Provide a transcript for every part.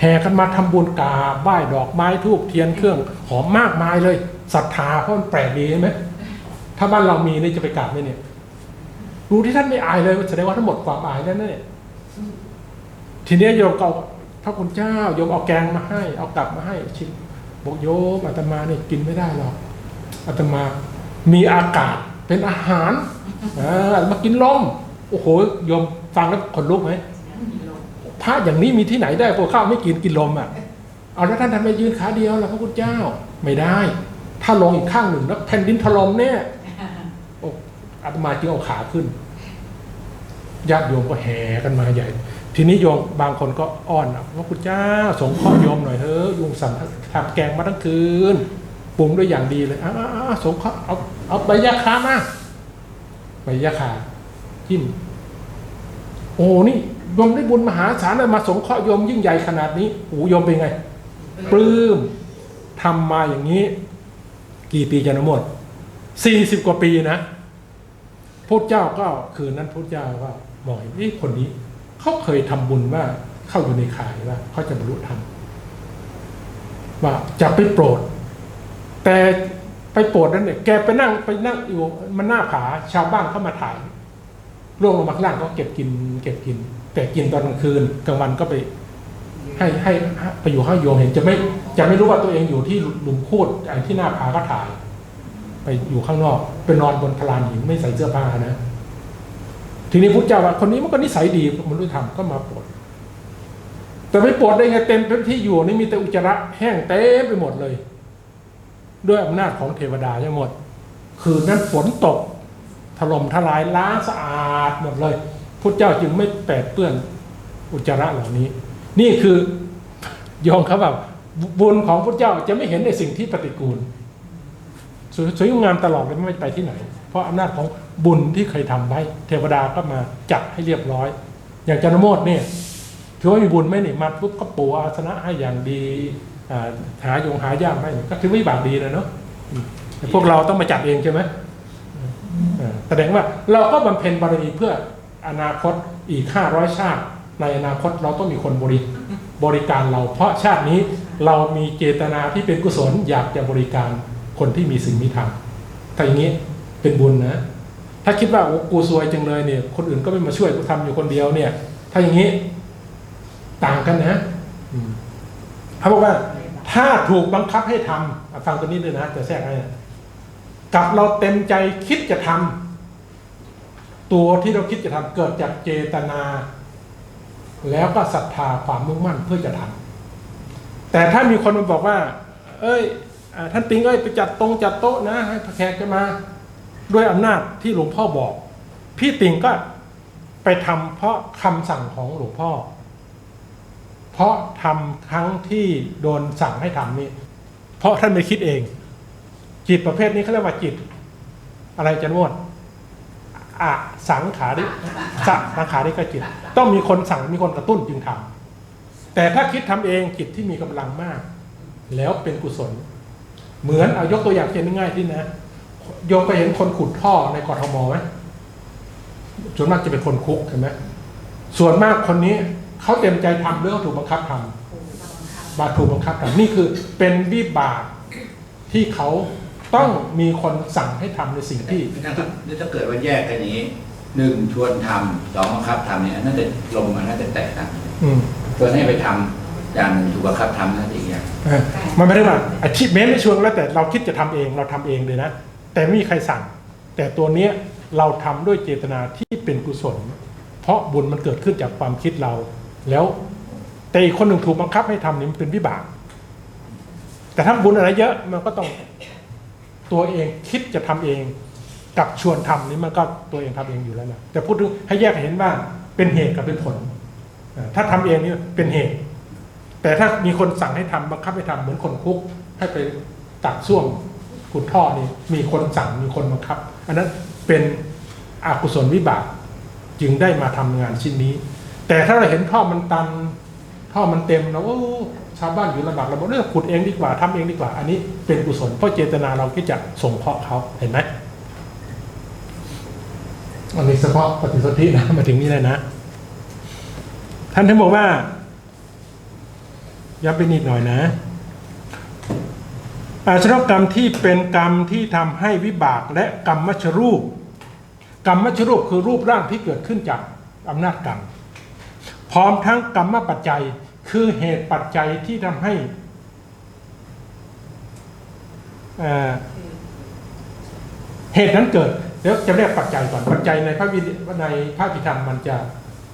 แห่กันมาทำบุญกาบไหว้ดอกไม้ทูบเทียนเครื่องหอมมากมายเลยศรัทธาเพราะมันแปลกดีใช่ไหมถ้าบ้านเรามีนี่จะไปกราบไหมเนี่ยรู้ที่ท่านไม่อายเลยแสดงว่าทั้งหมดความอายนั่นเนี่ยทีนี้โยมเอาพระคุณเจ้าโยมเอาแกงมาให้ เอากลับมาให้ชิมบอกโยมอาตมาเนี่ยกินไม่ได้หรอกอาตมามีอากาศเป็นอาหารเออมากินลมโอ้โหโยมฟังแล้วขนลุกไหม ระอย่างนี้มีที่ไหนได้พวกข้าวไม่กินกินลมอะ เอาแล้วท่านทำไมยืนขาเดียวล่ะพระคุณเจ้า ไม่ได้ ถ้าลงอีกข้างหนึ่งแล้วแผ่นดินถล่มเนี่ยโอ้อาตมาจึงเอาขาขึ้นญาติโยมก็แห่กันมาใหญ่ ทีนี้โยมบางคนก็อ้อนอะพระคุณเจ้าสงเคราะห์โยมหน่อยเถอะยุงสั่นทำแกงมาทั้งคืนปรุงด้วยอย่างดีเลยอ้าสงเคราะห์เอาเอาใบยาคามาใบยาคาจิ้ม โอ้นี่โยมได้บุญมหาศาลมาสงเคราะห์โยมยิ่งใหญ่ขนาดนี้โอ้โยมเป็นไง ปลื้มทำมาอย่างนี้ กี่ปีจะนหมดสี่สิบกว่าปีนะพระเจ้าก็คืนนั้นพระเจ้าก็บอกนี่คนนี้เขาเคยทำบุญว่าเข้าอยู่ในข่ายว่าเขาจะบรรลุธรรมว่าจะไปโปรด แต่ไปโปรดนั้นเนี่ยแกไปนั่งไปนั่งอยู่มันหน้าผาชาวบ้านเข้ามาถ่าย ร่วงลงมาข้างล่างก็เก็บกิน เก็บกิน แต่กินตอนกลางคืนกลางวันก็ไป ให้ให้ไปอยู่ห้องโยมเห็นจะไม่จะไม่รู้ว่าตัวเองอยู่ที่หลุมพูดไอ้ที่หน้าผาก็ถ่าย ไปอยู่ข้างนอกไปนอนบนพลานหินไม่ใส่เสื้อผ้านะทีนี้พุทธเจ้าว่าคนนี้มันก็นิสัยดีมันรู้ธรรมก็มาปรดแต่ไม่ปรดได้ไงเต็มพื้นที่อยู่นี่มีแต่อุจจาระแห้งเต็มไปหมดเลย ด้วยอำนาจของเทวดาทั้งหมด คืนนั้นฝนตก ถล่มทลายล้างสะอาดหมดเลยพุทธเจ้าจึงไม่แปดเปื้อนอุจจาระเหล่านี้ นี่คือยองเขาแบบบุญของพุทธเจ้าจะไม่เห็นในสิ่งที่ปฏิกูลสวยสวยงามตลอดเลยไม่ไปที่ไหน เพราะอำนาจของบุญที่เคยทำไว้เทวดาก็มาจัดให้เรียบร้อย อย่างจันโมดเนี่ยถือว่ามีบุญไหมนี่มาปุ๊บก็ปูอาสนะให้อย่างดีอ่าหายงหายากให้ก็ถือว่าบากดีนะเนาะพวกเราต้องมาจัดเองใช่ไหม แสดงว่าเราก็บำเพ็ญบารมีเพื่ออนาคตอีกห้าร้อยชาติ ในอนาคตเราต้องมีคนบริบริการเรา เพราะชาตินี้เรามีเจตนาที่เป็นกุศลอยากจะบริการคนที่มีสิ่งมีธรรมถ้าอย่างนี้เป็นบุญนะ ถ้าคิดว่าโอ้กูซวยจังเลยเนี่ย คนอื่นก็ไม่มาช่วยกูทำอยู่คนเดียวเนี่ย ถ้าอย่างนี้ต่างกันนะอืมเขาบอกว่าถ้าถูกบังคับให้ทำอะฟังตัวนี้ด้วยนะจะแทรกให้นะ กับเราเต็มใจคิดจะทำตัวที่เราคิดจะทำเกิดจากเจตนา แล้วก็ศรัทธาความมุ่งมั่นเพื่อจะทำแต่ถ้ามีคนมาบอกว่า เอ้ยอท่านปิงเอ้ยไปจัดตรงจัดโต๊ะนะ ให้พระแขกจะมาด้วยอำนาจที่หลวงพ่อบอก พี่ติงก็ไปทำเพราะคำสั่งของหลวงพ่อ เพราะทำครั้งที่โดนสั่งให้ทำนี่เพราะท่านไม่คิดเอง จิตประเภทนี้เขาเรียกว่าจิต อะไรจะนวดอะสังขาริสะสังขาริก็จิต ต้องมีคนสั่งมีคนกระตุ้นจึงทำแต่ถ้าคิดทำเองจิตที่มีกำลังมาก แล้วเป็นกุศล เหมือนเอายกตัวอย่างเช่นง่ายๆที่นะโยมไปเห็นคนขุดท่อในกรทมไหมส่วนมากจะเป็นคนคุกเห็นไหมส่วนมากคนนี้เขาเต็มใจทำหรือเขาถูกบังคับทำบาถูกบังคับทำนี่คือเป็นวิบากที่เขา ต้องมีคนสั่งให้ทำในสิ่งที่ ถ้าถ้าเกิดว่าแยกกันอย่างนี้หนึ่งชวนทำสองบังคับทำเนี่ยน่าจะลงมาน่าจะแตกต่างอืมชวนให้ไปทำอย่างหนึ่งถูกบังคับทำน่าจะอีกอย่างเออมันไม่ได้ว่าอาชีพเม้นไม่ชวนแล้วแต่เราคิดจะทำเองเราทำเองเลยนะ แต่ไม่มีใครสั่ง แต่ตัวเนี้ยเราทำด้วยเจตนาที่เป็นกุศล เพราะบุญมันเกิดขึ้นจากความคิดเรา แล้วแต่อีกคนหนึ่งถูกบังคับให้ทำนี่มันเป็นวิบาก แต่ถ้าบุญอะไรเยอะมันก็ต้อง ตัวเองคิดจะทำเองกับชวนทำนี่มันก็ตัวเองทำเองอยู่แล้วนะแต่พูดถึงให้แยกเห็นว่าเป็นเหตุกับเป็นผล ถ้าทำเองนี่เป็นเหตุ แต่ถ้ามีคนสั่งให้ทำบังคับให้ทำเหมือนคนคุก ให้ไปตัดส้วมขุดท่อนี่มีคนสั่งมีคนบังคับ อันนั้นเป็นอกุศลวิบากจึงได้มาทำงานชิ้นนี้ แต่ถ้าเราเห็นท่อมันตันท่อมันเต็มแล้วโอ้ ชาวบ้านอยู่ลำบากเราบอกเออขุดเองดีกว่าทำเองดีกว่า อันนี้เป็นกุศลเพราะเจตนาเราที่จะส่งเคราะห์เขาเห็นไหมอันนี้เฉพาะปฏิสนธินะมาถึงนี่เลยนะ ท่านท่านบอกว่าย้ำไปนิดหน่อยนะอาชนกกรรมที่เป็นกรรมที่ทำให้วิบากและกรรมมัชรูป กรรมมัชรูปคือรูปร่างที่เกิดขึ้นจากอำนาจกรรม พร้อมทั้งกรรมปัจจัย คือเหตุปัจจัยที่ทำให้เอ่อเหตุนั้นเกิดเดี๋ยวจะเรียกปัจจัยก่อนปัจจัยในพระวิในพระพิธรรมมันจะ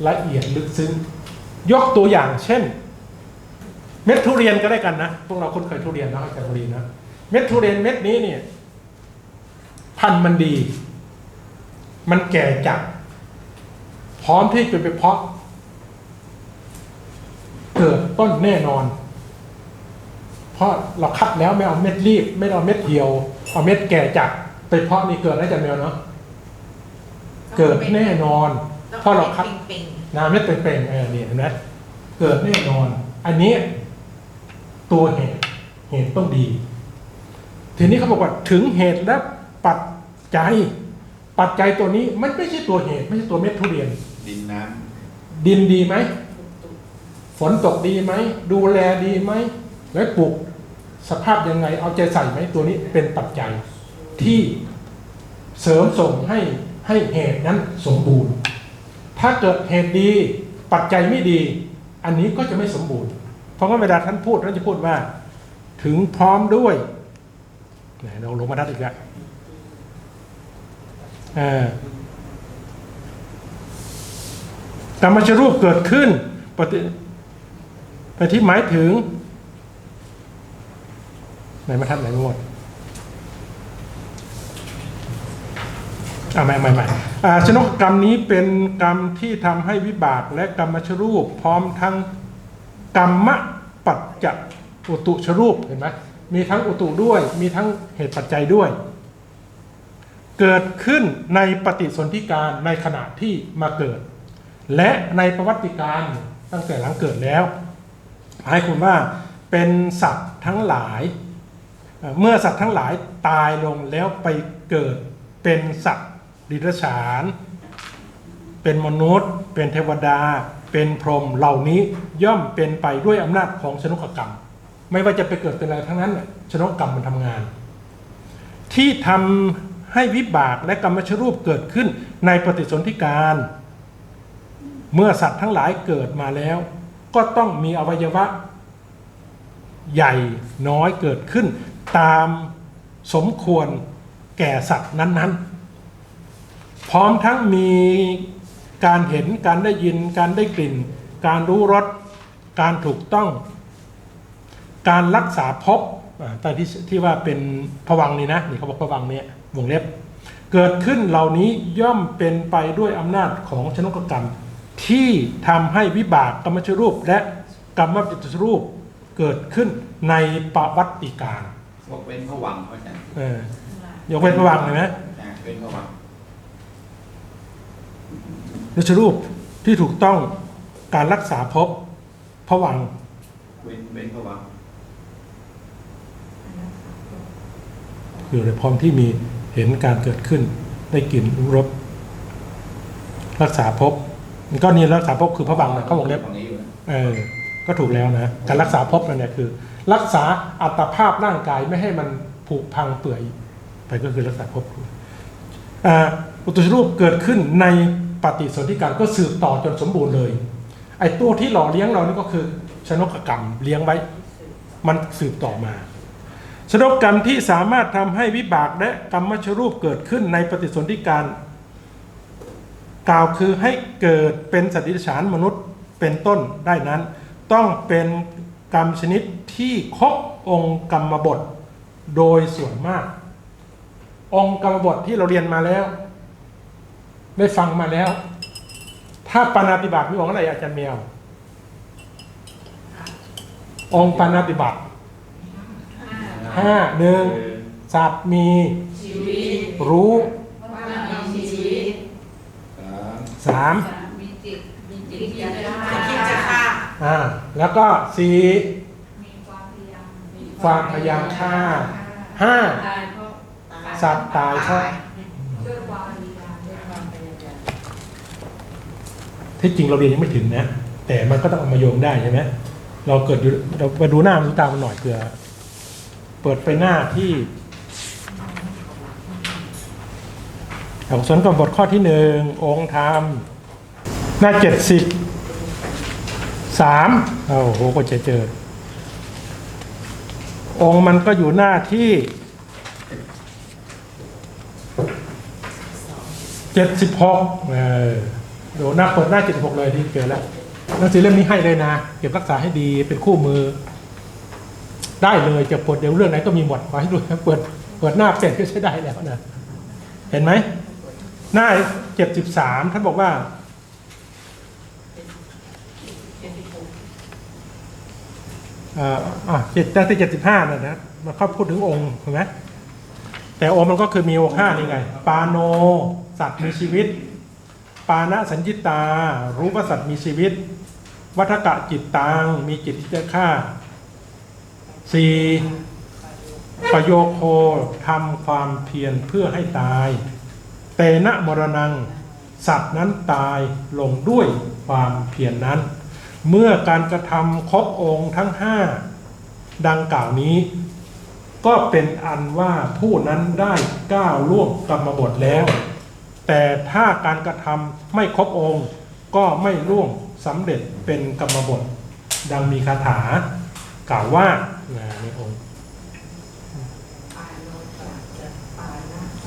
ละเอียดลึกซึ้งยกตัวอย่างเช่น เม็ดทุเรียนก็ได้กันนะพวกเราคุ้นเคยทุเรียนนะจากบุรีนะเม็ดทุเรียนเม็ดนี้เนี่ย พันธุ์มันดี มันแก่จัดพร้อมที่จะไปเพาะ เกิดต้นแน่นอน เพราะเราคัดแล้วไม่เอาเม็ดรีบ ไม่เอาเม็ดเหี่ยวเอาเม็ดแก่จัดไปเพาะนี่เกิดได้จากแมวเนาะเกิดแน่นอนเพราะเราคัดปิงนาเม็ดเป่งๆเออเนี่ยเห็นไหมเกิดแน่นอน อันนี้ตัวเหตุเหตุต้องดี ทีนี้เขาบอกว่าถึงเหตุและปัจจัย ปัจจัยตัวนี้มันไม่ใช่ตัวเหตุ ไม่ใช่ตัวเม็ดทุเรียน ดินน้ดินดีไหมฝ นตกดีไหม ดูแลดีไหม แล้วปลูกสภาพยังไง เอาใจใส่ไหมตัวนี้เป็นปัจจัยที่เสริมส่งให้ให้เหตุนั้นสมบูรณ์ ถ้าเกิดเหตุดีปัจจัยไม่ดี อันนี้ก็จะไม่สมบูรณ์ เพราะว่าเวลาท่านพูดท่านจะพูดว่า ถึงพร้อมด้วยเราลงมาดัดอีกแล้วอ่ากรรมชรูปเกิดขึ้นปฏิ ไปที่หมายถึงไหนมาทัดไหนหมดอ่าไม่ไม่ไม่อาชนกกรรมนี้เป็นกรรมที่ทำให้วิบากและกรรมชรูป พร้อมทั้งกรรมปัจจอุตุชรูปเห็นไหมมีทั้งอุตุด้วย มีทั้งเหตุปัจจัยด้วย เกิดขึ้นในปฏิสนธิการในขณะที่มาเกิด และในประวัติการตั้งแต่หลังเกิดแล้ว หมายความว่าเป็นสัตว์ทั้งหลาย เมื่อสัตว์ทั้งหลายตายลงแล้วไปเกิดเป็นสัตว์ดิรัจฉาน เป็นมนุษย์ เป็นเทวดา เป็นพรหมเหล่านี้ย่อมเป็นไปด้วยอำนาจของชนกกรรม ไม่ว่าจะไปเกิดเป็นอะไรทั้งนั้นน่ะชนกกรรมมันทำงาน ที่ทำให้วิบากและกรรมชรูปเกิดขึ้นในปฏิสนธิการ เมื่อสัตว์ทั้งหลายเกิดมาแล้ว ก็ต้องมีอวัยวะ ใหญ่น้อยเกิดขึ้น ตามสมควรแก่สัตว์นั้น ๆ พร้อมทั้งมีการเห็นการได้ยินการได้กลิ่น การรู้รสการถูกต้อง การรักษาภพอ่าแต่ที่ที่ว่าเป็นผวังนี่นะนี่เขาบอกผวังเนี่ยวงเล็บ เกิดขึ้นเหล่านี้ย่อมเป็นไปด้วยอำนาจของชนกกรรม ที่ทำให้วิบากกรรมชรูปและกรรมปฏิสรูปเกิดขึ้นในประวัติการำบอกเป็นผวังค์เพราะฉะนั้นเออยกเว้นผวังค์เลยนะนะเป็นผวังค์รัชรูปที่ถูกต้องการรักษาภพผวังค์เว้นเว้นผวังค์อยู่ในพร้อมที่มีเห็นการเกิดขึ้นได้กลิ่นรู้รสรักษาภพมัน ก็นี่รักษาภพคือผวังนะเขาวงเล็บตรงนี้อยู่นะเออก็ถูกแล้วนะการรักษาภพนั่นเนี่ยคือ รักษาอัตภาพร่างกายไม่ให้มันผุพังเปื่อยไปก็คือรักษาภพอุตุชรูปเกิดขึ้นในปฏิสนธิการก็สืบต่อจนสมบูรณ์เลย ไอ้ตัวที่หล่อเลี้ยงเรานี่ก็คือชนกกรรมเลี้ยงไว้ มันสืบต่อมาชนกกรรมที่สามารถทำให้วิบากและกรรมชรูปเกิดขึ้นในปฏิสนธิการ กล่าวคือให้เกิดเป็นสัตว์ดิฉานมนุษย์เป็นต้นได้นั้น ต้องเป็นกรรมชนิดที่ครบองค์กรรมบทโดยส่วนมาก องค์กรรมบทที่เราเรียนมาแล้ว ได้ฟังมาแล้ว ถ้าปานาติบาตมีองค์อะไรอาจารย์เมียวองค์ปานาติบาตห้าหนึ่งสัตว์มีชีวิตรู้ ว่ามีชีวิต สามสามมีจิตมีจิตที่จะฆ่าคิดจะฆ่าอ่าแล้วก็สี่มีความพยายามความพยายามฆ่าห้าตายเพราะสัตว์ตายเพราะด้วยความพยายามด้วยความพยายามที่จริงเราเรียนยังไม่ถึงนะ แต่มันก็ต้องเอามาโยงได้ใช่ไหมเราเกิดอยู่เราไปดูหน้ามันตามมันหน่อยเผื่อเปิดไปหน้าที่ อกุศลกรรมบทข้อที่หนึ่งองค์ธรรม หน้าเจ็ดสิบสามโอ้โหก็จะเจอ องค์มันก็อยู่หน้าที่เจ็ดสิบหกเออดูหน้าเปิดหน้าเจ็ดสิบหกเลยที่เจอแล้วหนังสือเล่มนี้ให้เลยนะ เก็บรักษาให้ดีเป็นคู่มือ ได้เลยจะปวดเดี๋ยวเรื่องไหนก็มีหมดขอให้ดูนะเปิดเปิดหน้าเป็นก็ใช้ได้แล้วนะ เห็นไหม หน้าเจ็ดสิบสามท่านบอกว่าเอ่ออะเจ็ดที่เจ็ดสิบห้านะนะมันเข้าพูดถึงองค์เห็นไหมแต่องค์มันก็คือมีองค์ห้านี่ไง ปาโน สัตว์มีชีวิต ปานะสัญญิตา รู้ว่าสัตว์มีชีวิต วัฏกะจิตตังมีจิตที่จะฆ่าสี่ประโยโคทำความเพียรเพื่อให้ตาย เตนะมรณัง สัตว์นั้นตายลงด้วยความเพียรนนั้น เมื่อการกระทำครบองค์ทั้งห้าดังกล่าวนี้ ก็เป็นอันว่าผู้นั้นได้ก้าวล่วงกรรมบทแล้ว แต่ถ้าการกระทำไม่ครบองค์ก็ไม่ล่วงสำเร็จเป็นกรรมบท ดังมีคาถากล่าวว่านะในองค์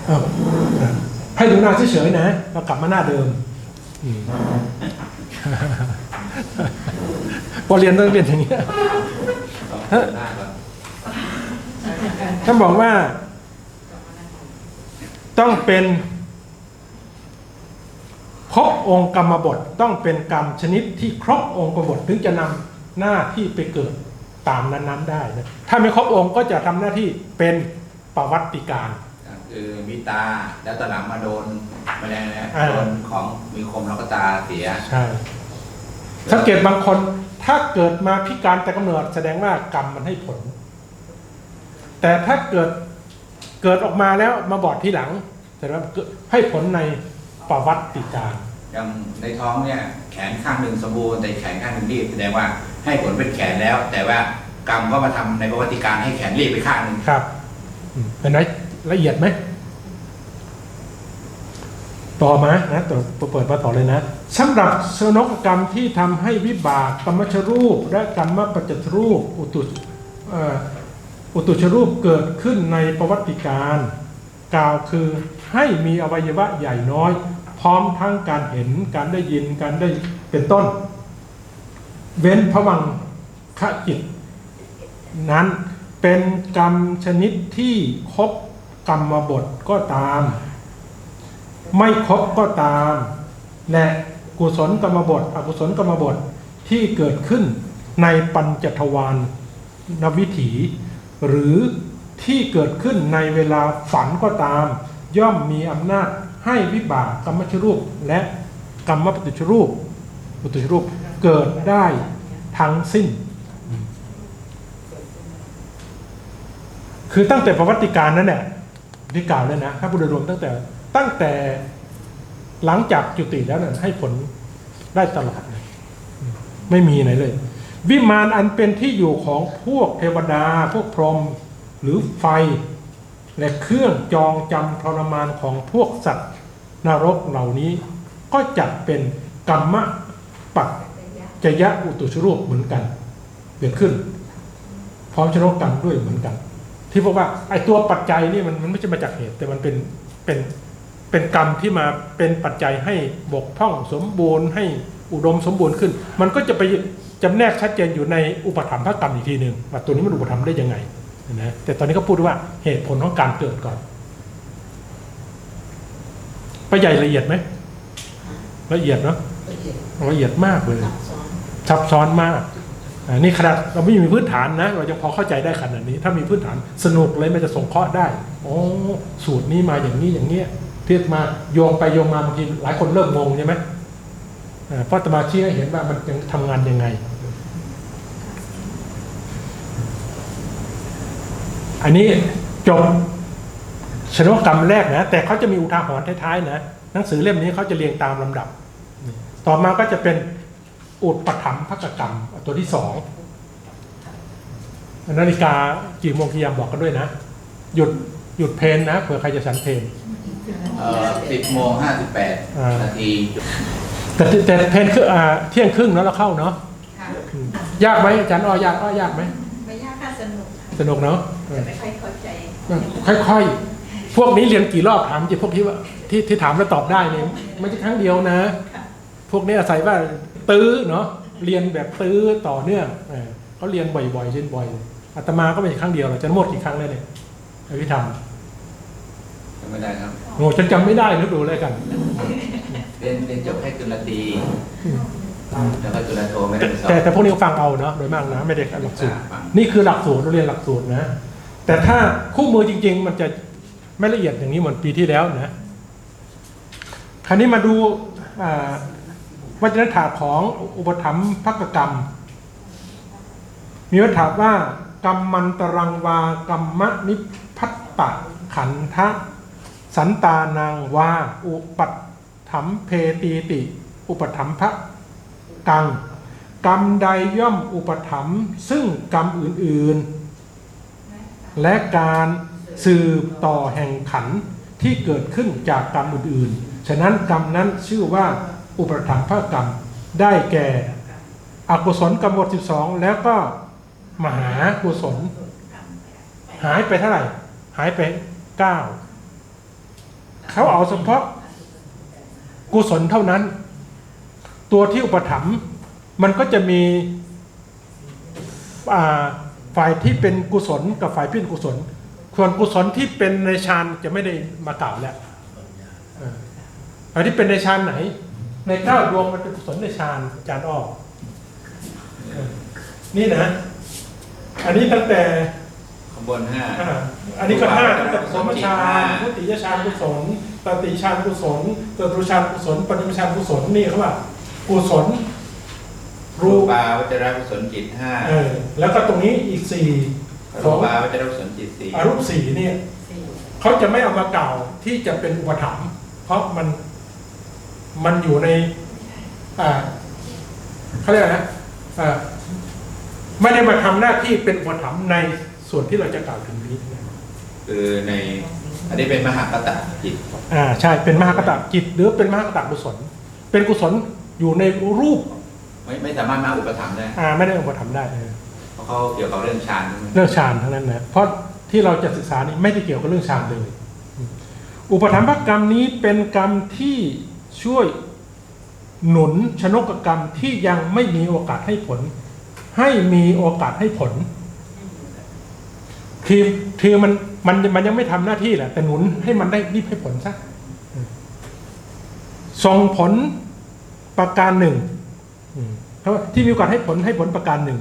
ป ให้ดูหน้าเฉยๆนะเรากลับมาหน้าเดิมพอเรียนต้องเรียนอย่างเงี้ยต้าก่อนท่านบอกว่า ต้องเป็นครบองค์กรรมบทต้องเป็นกรรมชนิดที่ครบองค์กรรมบทถึงจะนำหน้าที่ไปเกิดตามนั้นๆได้นะถ้าไม่ครบองค์ก็จะทำหน้าที่เป็นประวัติการ คือมีตาแล้วตอนหลังมาโดนแมลงนะอ่า โดนของมีคมแล้วก็ตาเสียใช่สังเกตบางคนถ้าเกิดมาพิการแต่กำเนิดแสดงว่ากรรมมันให้ผล แต่ถ้าเกิดเกิดออกมาแล้วมาบอดทีหลังแสดงว่าเกิดให้ผลในประวัติการอย่างในท้องเนี่ยแขนข้างหนึ่งสมบูรณ์แต่แขนข้างหนึ่งรีบแสดงว่าให้ผลเป็นแขนแล้ว แต่ว่ากรรมก็มาทำในประวัติการให้แขนรีบไปข้างหนึ่งครับอืมเห็นไหม ละเอียดไหม ต่อมานะต่อเปิดมาต่อเลยนะสำหรับชนกกรรมที่ทำให้วิบากกรรมชรูป และกรรมปัจจรูป อุตุอ่ออุตุชรูปเกิดขึ้นในประวัติการ กล่าวคือให้มีอวัยวะใหญ่น้อย พร้อมทั้งการเห็นการได้ยินการได้เป็นต้น เว้นพวังขจิตนั้นเป็นกรรมชนิดที่ครบ กรรมบทก็ตาม ไม่ครบก็ตาม และกุศลกรรมบท อกุศลกรรมบทที่เกิดขึ้นในปัญจทวารนวิถี หรือที่เกิดขึ้นในเวลาฝันก็ตาม ย่อมมีอำนาจให้วิบากกรรมชรูปและกรรมปฏิชรูปปฏิชรูปเกิดได้ทั้งสิ้น คือตั้งแต่ประวัติการนั้นแหละ ที่กล่าวเลยนะถ้าพูดโดยรวมตั้งแต่ตั้งแต่หลังจากจุติแล้วนี่ยให้ผลได้ตลอดเลยไม่มีไหนเลย วิมานอันเป็นที่อยู่ของพวกเทวดา พวกพรหมหรือไฟ และเครื่องจองจำทรมานของพวกสัตว์นรกเหล่านี้ ก็จัดเป็นกรรมปัจจยะอุตุชรูปเหมือนกันเกิดขึ้น พร้อมชนกกรรมด้วยเหมือนกัน ที่บอกว่าไอ้ตัวปัจจัยนี่มันมันไม่ใช่มาจากเหตุ แต่มันเป็นเป็นเป็นกรรมที่มาเป็นปัจจัยให้บกพร่องสมบูรณ์ ให้อุดมสมบูรณ์ขึ้น มันก็จะไปจำแนกชัดเจนอยู่ในอุปธรรมภกรรมอีกทีหนึ่งว่าตัวนี้มันอุปธรรมได้ยังไงนะแต่ตอนนี้เขาพูดว่าเหตุผลของการเกิดก่อนไปใหญ่ละเอียดไหมละเอียดเนาะละเอียดละเอียดมากเลยซับซ้อนซับซ้อนมากอั นนี้ขนาดเราไม่มีพื้นฐานนะ เราจะพอเข้าใจได้ขนาดนี้ ถ้ามีพื้นฐานสนุกเลยมันจะส่งเคราะห์ได้โอ้สูตรนี้มาอย่างนี้อย่างเนี้ยเทียบมาโยงไปโยงมาบางทีหลายคนเริ่มงงใช่ไหมเพราะตมาชี้ให้เห็นว่ามันยังทำงานยังไง อันนี้จบชนวกรรมแรกนะ แต่เขาจะมีอุทาหรณ์ท้ายๆนะหนังสือเล่มนี้เขาจะเรียงตามลำดับ ต่อมาก็จะเป็น อุปถัมภกกรรม ตัวที่สองนาฬิกากี่โมงกี่ยามบอกกันด้วยนะ หยุดหยุดเพลนนะเผื่อใครจะฉันเพลนเอ่อสิบโมงห้าสิบแปดอ่านาทีแต่แต่เพลนคืออ่าเที่ยงครึ่งเนาะเราเข้าเนาะค่ะอืมยากไหมอาจารย์อ้อยากอ้อยากไหมไม่ยากค่ะสนุกค่ะสนุกเนาะเอแต่อไม่ค่อยเข้าใจค่อยๆ พวกนี้เรียนกี่รอบถามจริงพวกที่ว่าที่ที่ถามแล้วตอบได้เนี่ยไม่ใช่ครั้งเดียวนะค่ะพวกนี้อาศัยว่า ตื้อเนาะเรียนแบบตื้อต่อเนื่องเออเขาเรียนบ่อยๆเรียนบ่อยอาตมาก็ไม่ใช่ครั้งเดียวหรอกจะหมดกี่ครั้งแล้วเนี่ยอภิธรรมจำไม่ได้ครับโง่ฉันจำไม่ได้นึกดูเลยกันเรียนเรียนจบแค่จุลตรีแล้วก็จุลโทไม่ได้ไปสอบแต่แต่พวกนี้ฟังเอาเนาะโดยมากนะไม่ได้หลักสูตรฟังนี่คือหลักสูตรเราเรียนหลักสูตรนะ แต่ถ้าคู่มือจริง ๆ มันจะไม่ละเอียดอย่างนี้เหมือนปีที่แล้วนะคราวนี้มาดูอ่า วัฒนธรรมของอุปถัมภกกรรม มีวัฒนธรรมว่ากรรมันตรังวากรรมนิพัตตะขันทะ สันตานังวา อุปัฏถัมเพตีติ อุปถัมภกัง กรรมใดย่อมอุปถัมภ์ซึ่งกรรมอื่นๆ และการสืบต่อแห่งขันที่เกิดขึ้นจากกรรมอื่นๆ ฉะนั้นกรรมนั้นชื่อว่า อุปถัมภกรรม ได้แก่อกุศลกรรมบท12 แล้วก็มหากุศล หายไปเท่าไหร่ หายไป9เขาเอาเฉพาะกุศลเท่านั้น ตัวที่อุปถัมภ์มันก็จะมีฝ่ายที่เป็นกุศลกับฝ่ายที่เป็นกุศลส่วนกุศลที่เป็นในฌานจะไม่ได้มากล่าวแล้วออฝ่ายที่เป็นในฌานไหน ในเก้าดวงมันเป็นกุศลในฌานอาจารย์อ้อเออนี่นะ อันนี้ตั้งแต่ข้างบนห้าอ่าอันนี้ก็ห้าตั้งแต่สมฌานพุทธิยฌานกุศลตติฌานกุศลจตุฌานกุศลปฏิมฌานกุศลนี่เขาว่ากุศลรูรูปปาวัจรกุศลจิตห้าเออแล้วก็ตรงนี้อีกสี่ขรูองปาวัจรกุศลจิตสี่อารูปสี่เนี่ยเขาจะไม่เอามากล่าวที่จะเป็นอุปถัมภ์เพราะมัน มันอยู่ในอ่าเขาเรียกอะไรนะอ่าไม่ได้มาทำหน้าที่เป็นอุปถัมภ์ในส่วนที่เราจะกล่าวถึงนี้คือในอันนี้เป็นมหากตะจิตอ่าใช่เป็นมหากตจิต หรือเป็นมหากตกุศล เป็นกุศลอยู่ในรูป ไม่ไม่สามารถมาอุปถัมภ์ได้อ่าไม่ได้อุปถัมภ์ได้เออเพราะเขาเกี่ยวกับเรื่องฌานใช่ไหมเรื่องฌานทั้งนั้นนะเพราะที่เราจะศึกษานี่ไม่ได้เกี่ยวกับเรื่องฌานเลย อุปถัมภกรรมนี้เป็นกรรมที่ ช่วยหนุนชนกกรรมที่ยังไม่มีโอกาสให้ผล ให้มีโอกาสให้ผลคือคือมันมันมันยังไม่ทำหน้าที่แหละแต่หนุนให้มันได้รีบให้ผลซะส่งผลประการหนึ่งที่มีโอกาสให้ผลให้ผลประการหนึ่ง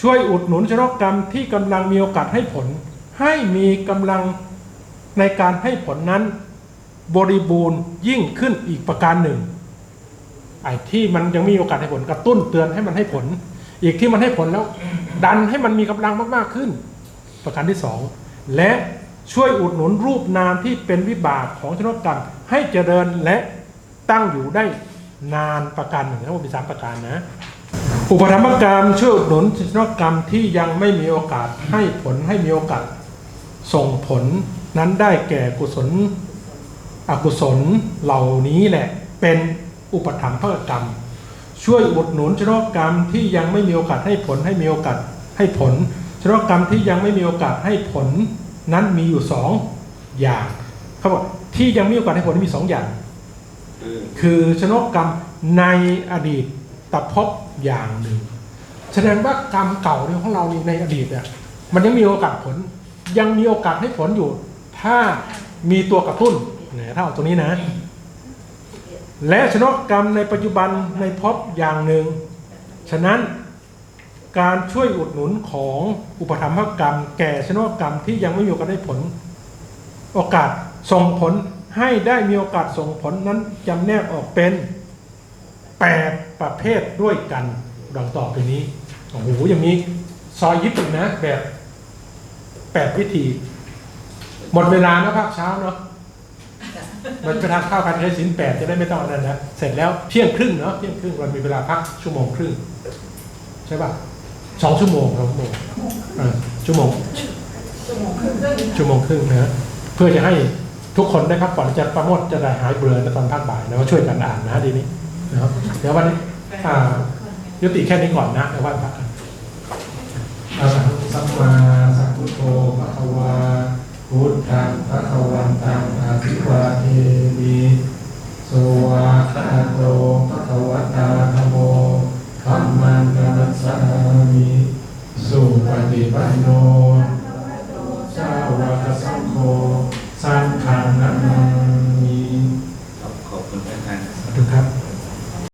ช่วยอุดหนุนชนกกรรมที่กำลังมีโอกาสให้ผล ให้มีกำลังในการให้ผลนั้น บริบูรณ์ยิ่งขึ้นอีกประการหนึ่งไอ้ที่มันยังมีโอกาสให้ผลกระตุ้นเตือนให้มันให้ผล อีกที่มันให้ผลแล้ว ดันให้มันมีกำลังมากๆขึ้น ประการที่สองและช่วยอุดหนุนรูปนามที่เป็นวิบากของชนกกรรมให้เจริญและตั้งอยู่ได้นานประการหนึ่งทั้งหมดมีสามประการนะอุปธรรมกรรมช่วยอุดหนุนชนกกรรมที่ยังไม่มีโอกาสให้ผลให้มีโอกาสส่งผลนั้นได้แก่กุศล อกุศลเหล่านี้แหละเป็นอุปถัมภกกรรม ช่วยอุดหนุนชนกกรรมที่ยังไม่มีโอกาสให้ผลให้มีโอกาสให้ผลชนกกรรมที่ยังไม่มีโอกาสให้ผลนั้นมีอยู่สองอย่างเขาบอกที่ยังมีโอกาสให้ผลมีสองอย่าง คือคือชนกกรรมในอดีตตภพบอย่างหนึ่ง แสดงว่ากรรมเก่าเนี่ยของเราในอดีตเนี่ยมันยังมีโอกาสผล ยังมีโอกาสให้ผลอยู่ ถ้ามีตัวกระตุ้น นี่ยถ้าเอาตรงนี้นะ และชนกกรรมในปัจจุบันในภพอย่างหนึ่ง ฉะนั้นการช่วยอุดหนุนของอุปธรรมกรรม แก่ชนกกรรมที่ยังไม่มีโอกาสได้ผล โอกาสส่งผลให้ได้มีโอกาสส่งผลนั้นจำแนกออกเป็น 8 ประเภทด้วยกันดังต่อไปนี้โอ้โหยังมีซอยยิบอีกนะแบบ 8 วิธี หมดเวลานะภาคเช้าเนาะ มันไปทานข้าวกันใช้สินแปดจะได้ไม่ต้องอันนั้นนะเสร็จแล้วเที่ยงครึ่งเนาะเที่ยงครึ่งเรามีเวลาพักชั่วโมงครึ่งใช่ป่ะสองชั่วโมงครับชั่วโมงชั่วโมงชั่วโมงครึ่งด้วยชั่วโมงครึ่งนะเพื่อจะให้ทุกคนได้พักผ่อนจารย์ประมทจะได้หายเบื่อในตอนภาคบ่ายนะว่าช่วยกันอ่านนะดีนี้นะครับเดี๋ยววันนี้ยุติแค่นี้ก่อนนะเดี๋ยววันพักอาสังสัมมาสัมพุทโธพะควา พุทธังพระควันตังอาทิวาเทมิสวาคาโตพระควตาธโมธรรมันงนัสสามิสุปฏิปันโนชาวะกสังโฆสร้างฆานามีขอบคุณท่านทุกครับ